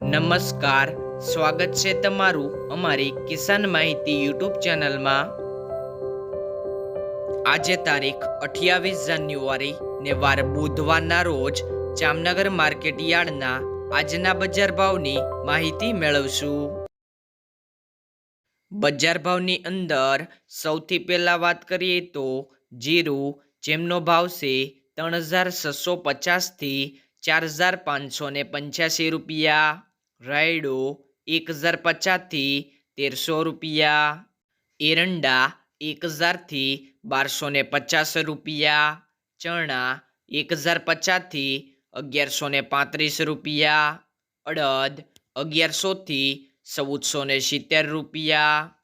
નમસ્કાર, સ્વાગત છે તમારું અમારી કિસાન માહિતી યુટ્યુબ ચેનલમાં. આજે તારીખ અઠ્યાવીસ જાન્યુઆરી ને વાર બુધવારના રોજ જામનગર માર્કેટ યાર્ડના આજના બજાર ભાવની માહિતી મેળવશું. બજાર ભાવની અંદર સૌથી પહેલા વાત કરીએ તો જીરું, જેમનો ભાવ છે ત્રણ હજાર છસો પચાસથી ચાર હજાર પાંચસો પંચ્યાસી રૂપિયા. રાયડો એક હજાર પચાસથી તેરસો રૂપિયા. એરંડા એક હજારથી બારસો ને પચાસ રૂપિયા. ચણા એક હજાર પચાસથી અગિયારસો ને પાંત્રીસ રૂપિયા. અડદ અગિયારસોથી ચૌદસો ને સિત્તેર રૂપિયા.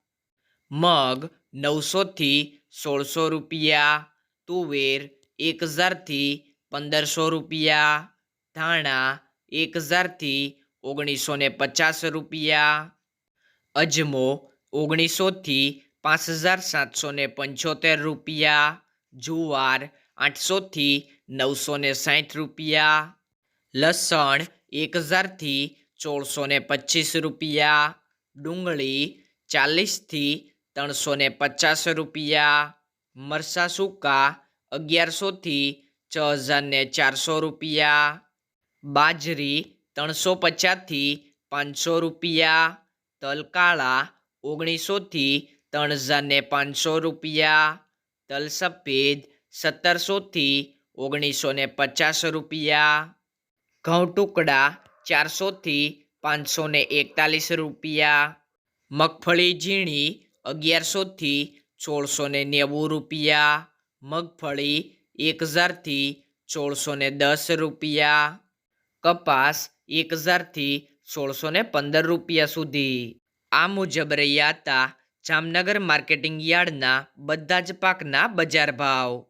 મગ નવસોથી સોળસો રૂપિયા. તુવેર એક હજારથી પંદરસો રૂપિયા. ધાણા એક હજારથી ઓગણીસો ને પચાસ રૂપિયા. અજમો ઓગણીસોથી પાંચ હજાર સાતસો ને પંચોતેર રૂપિયા. જુવાર આઠસોથી નવસો ને સાઠ રૂપિયા. લસણ એક હજારથી સોળસો ને પચીસ રૂપિયા. ડુંગળી ચાલીસથી ત્રણસો ને પચાસ રૂપિયા. મરસા સૂકા અગિયારસોથી છ હજાર ને ચારસો રૂપિયા. બાજરી ત્રણસો પચાસથી પાંચસો રૂપિયા તલ કાળા ઓગણીસોથી ત્રણ હજાર ને પાંચસો રૂપિયા તલ સફેદ સત્તરસોથી ઓગણીસો ને પચાસ રૂપિયા ઘઉં ટુકડા ચારસોથી પાંચસો ને એકતાલીસ રૂપિયા, મગફળી ઝીણી અગિયારસોથી સોળસો ને નેવું રૂપિયા, મગફળી એક હજારથી સોળસો ને દસ રૂપિયા, કપાસ એક હજારથી સોળસો ને પંદર રૂપિયા સુધી. આ મુજબ રહ્યા હતા જામનગર માર્કેટિંગ યાર્ડના બધા જ પાકના બજાર ભાવ.